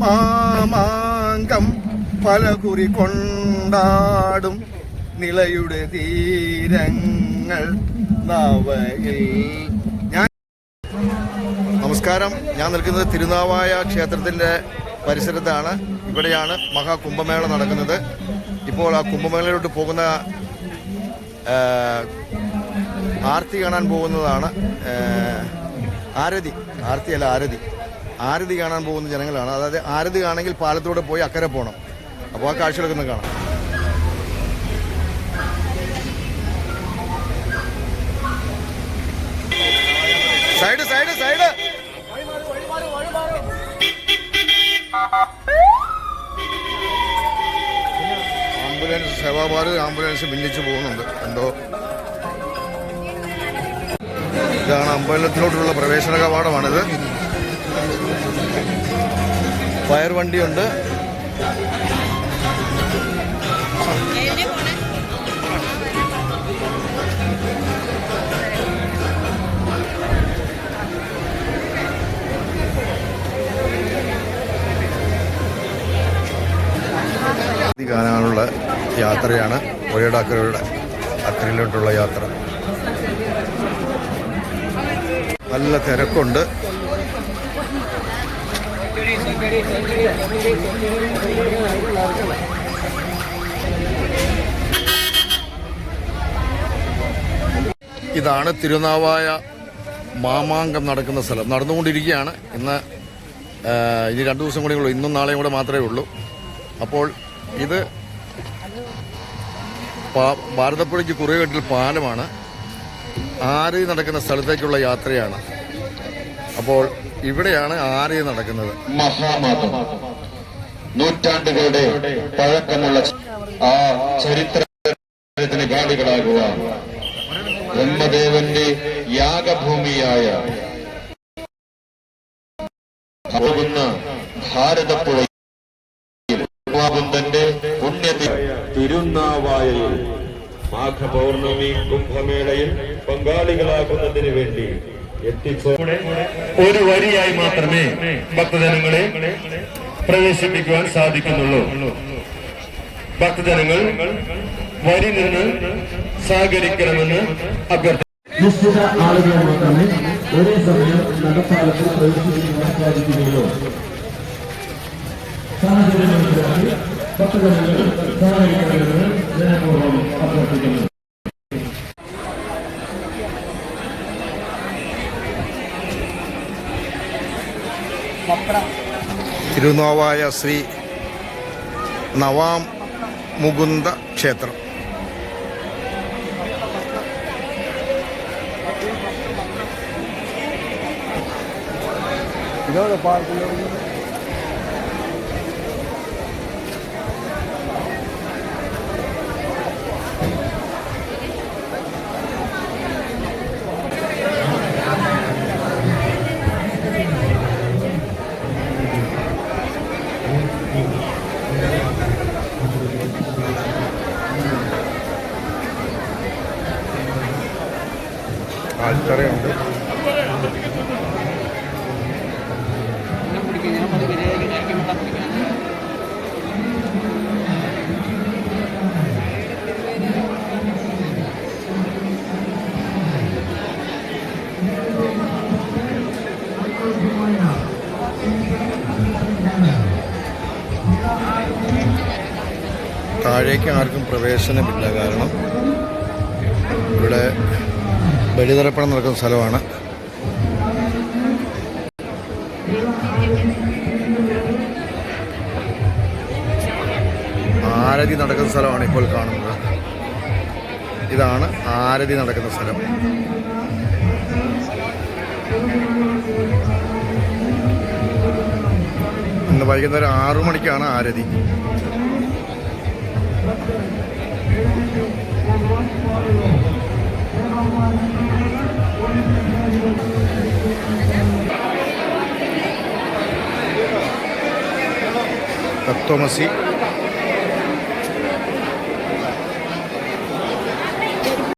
മാമാങ്കം പലകുറി കൊണ്ടാടും നിളയുടെ തീരങ്ങൾ നവയിൽ. ഞാൻ നമസ്കാരം. ഞാൻ നിൽക്കുന്നത് തിരുനാവായ ക്ഷേത്രത്തിന്റെ പരിസരത്താണ്. ഇവിടെയാണ് മഹാകുംഭമേള നടക്കുന്നത്. ഇപ്പോൾ ആ കുംഭമേളയിലോട്ട് പോകുന്ന ആർത്തി കാണാൻ പോകുന്നതാണ് ആരതി. ആർത്തി അല്ല ആരതി. ആരതി കാണാൻ പോകുന്ന ജനങ്ങളാണ്. അതായത് ആരതി കാണെങ്കിൽ പാലത്തൂടെ പോയി അക്കരെ പോകണം അപ്പോൾ ആ കാഴ്ചകളൊക്കെ ഒന്ന് കാണാം. Side side side. Ambulance Sevabharat ambulance ഭിന്നിച്ചു പോകുന്നുണ്ട്. എന്തോ? ഇതാണ് അമ്പലത്തിലോട്ടുള്ള പ്രവേശന കവാടമാണിത്. ഫയർ വണ്ടിയുണ്ട്. കാണാനുള്ള യാത്രയാണ്. പുഴയുടെ അക്കരയുടെ അക്കരയിലോട്ടുള്ള യാത്ര. നല്ല തിരക്കുണ്ട്. ഇതാണ് തിരുനാവായ മാമാങ്കം നടക്കുന്ന സ്ഥലം. നടന്നുകൊണ്ടിരിക്കുകയാണ്. ഇന്ന് ഇനി രണ്ടു ദിവസം കൂടി ഉള്ളൂ. ഇന്നും നാളെയും കൂടെ മാത്രമേ ഉള്ളൂ. അപ്പോൾ ഇത് ഭാരതപ്പുഴയ്ക്ക് കുറേ കെട്ടിൽ പാലമാണ്. ആര് നടക്കുന്ന സ്ഥലത്തേക്കുള്ള യാത്രയാണ്. അപ്പോൾ ഇവിടെയാണ് ആര്യ നടക്കുന്നത്? മഹാമാതം. നൂറ്റാണ്ടുകളുടെ പഴക്കമുള്ള ആ ചരിത്രത്തിന് കാടികളാകുക ബ്രഹ്മദേവന്റെ യാഗഭൂമിയായ പോകുന്ന ഭാരതപ്പുഴയിൽ ഉമാകുന്ദന്റെ പുണ്യതി തിരുനാവായയിൽ മാഘപൗർണമി കുംഭമേളയിൽ പങ്കാളികളാകുന്നതിന് വേണ്ടി ഒരു വരിയായി മാത്രമേ ഭക്തജനങ്ങളെ പ്രവേശിപ്പിക്കുവാൻ സാധിക്കുന്നുള്ളൂ. ഭക്തജനങ്ങൾ വരി നിന്ന് സഹകരിക്കണമെന്ന് അഭ്യർത്ഥിക്കുന്നു. നിശ്ചിത ആളുകൾ മാത്രമേ ഒരേ സമയം നടപ്പാലത്തിൽ പ്രവേശിപ്പിക്കുവാൻ സാധിക്കുകയുള്ളൂ. സാഹചര്യം മനസ്സിലാക്കി ഭക്തജനങ്ങൾ സഹകരിക്കണമെന്ന് ജനപൂർവം അഭ്യർത്ഥിക്കുന്നു. തിരുനാവായ ശ്രീ നവാം മുകുന്ദ ക്ഷേത്രം. ആൽത്തറയുണ്ട് താഴേക്ക് ആർക്കും പ്രവേശനമില്ല. കാരണം ഇവിടെ ബലിതറപ്പണം നടക്കുന്ന സ്ഥലമാണ്. ആരതി നടക്കുന്ന സ്ഥലമാണ് ഇപ്പോൾ കാണുന്നത്. ഇതാണ് ആരതി നടക്കുന്ന സ്ഥലം. ഇന്ന് വൈകുന്നേരം ആറു മണിക്കാണ് ആരതി. തത്വമസി